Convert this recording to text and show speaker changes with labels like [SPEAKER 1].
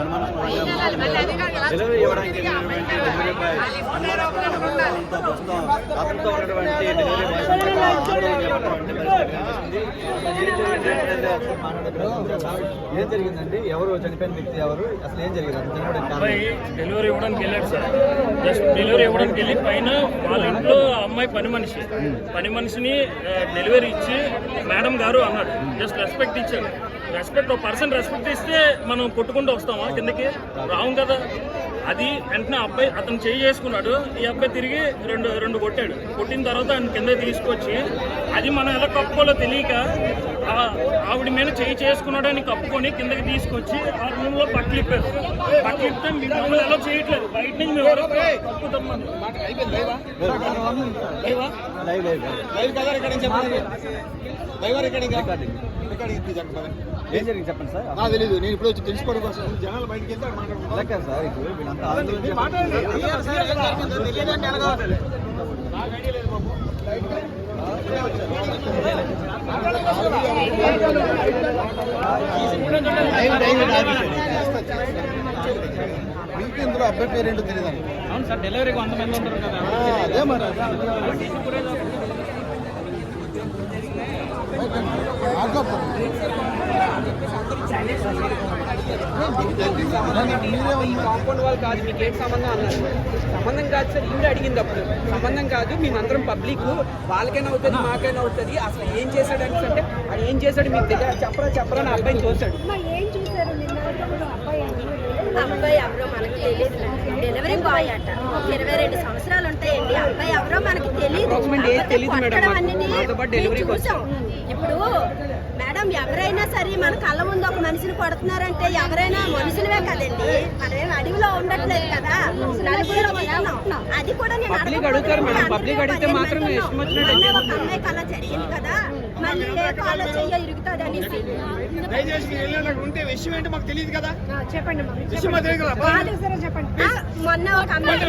[SPEAKER 1] అనుమానాస్పదంగా డెలివరీ ఇవ్వడానికి ప్రస్తుతం అతనితో ఉన్నటువంటి డెలివరీ ఆందోళన చేపట్టినటువంటి. అసలు ఏం జరిగిందండి ఎవరు చనిపోయిన వ్యక్తి ఎవరు? అసలు ఏం జరిగింది? చనిపోవడానికి
[SPEAKER 2] అబ్బాయి డెలివరీ ఇవ్వడానికి వెళ్ళాడు సార్. జస్ట్ డెలివరీ ఇవ్వడానికి వెళ్ళి పైన వాళ్ళ ఇంట్లో అమ్మాయి పని మనిషి. పని మనిషిని డెలివరీ ఇచ్చి మేడం గారు అన్నాడు. జస్ట్ రెస్పెక్ట్ ఇచ్చాడు. రెస్పెక్ట్ ఒక పర్సన్ రెస్పెక్ట్ ఇస్తే మనం కొట్టుకుంటూ వస్తామా కిందకి? రావు కదా. అది వెంటనే అబ్బాయి అతను చేయి చేసుకున్నాడు. ఈ అబ్బాయి తిరిగి రెండు రెండు కొట్టాడు. కొట్టిన తర్వాత ఆయన కింద తీసుకొచ్చి అది మనం ఎలా కప్పుకోలో తెలియక ఆవిడ మీద చేయి చేసుకున్నాడు కప్పుకొని కిందకి తీసుకొచ్చి ఆ రూమ్లో పట్లు ఇప్పారు పట్లు మీ మమ్మల్ని ఎలా చేయట్లేదు? బయట నుంచి మేము ఎవరో
[SPEAKER 3] ఇక్కడ
[SPEAKER 1] ఏం జరిగింది చెప్పండి సార్
[SPEAKER 3] నాకు తెలియదు నేను ఇప్పుడు వచ్చి తెలుసుకోవడం కోసం జనాలు వెళ్తే
[SPEAKER 1] సార్ ఇప్పుడు వీళ్ళంతా
[SPEAKER 3] మీకు ఇందులో అబ్బాయి పేరు ఏంటో తెలియదు
[SPEAKER 2] అవును సార్ డెలివరీకి వంద మంది ఉంటారు కదా.
[SPEAKER 3] అదే మరి.
[SPEAKER 4] కాంపౌండ్ వాళ్ళు కాదు మీకు ఏం సంబంధం అన్నారు సంబంధం కాదు సార్ ఈవిడ అడిగింది అప్పుడు సంబంధం కాదు మేమందరం పబ్లిక్ వాళ్ళకైనా అవుతుంది మాకైనా అవుతుంది అసలు ఏం చేశాడు అంటే. అది ఏం చేశాడు మీకు దగ్గర చెప్పరా చెప్పరా అని అబ్బాయిని చూశాడు
[SPEAKER 5] అబ్బాయి
[SPEAKER 6] ఎవరో మనకి తెలియదు డెలివరీ బాయ్ అట ఇరవై రెండు సంవత్సరాలు ఉంటాయండి అబ్బాయి ఎవరో మనకి తెలియదు
[SPEAKER 4] కి
[SPEAKER 6] చూసాం. ఇప్పుడు మేడం ఎవరైనా సరే మన కళ్ళ ముందు ఒక మనిషిని కొడుతున్నారంటే ఎవరైనా మనుషులవే కదండి. మనమేం అడవిలో ఉండట్లేదు కదా. ఉంటున్నాం. అది కూడా నేను ఒక. అమ్మాయికి అలా జరిగింది కదా. మళ్ళీ ఏ కాలో చెయ్య ఇరుగుతుంది అనేసి.
[SPEAKER 3] దయచేసి మీరు వెళ్ళినట్టు ఉంటే విషయం ఏంటో మాకు తెలియదు కదా?
[SPEAKER 5] ఆ, చెప్పండి
[SPEAKER 6] మొన్న ఒక అమ్మాయి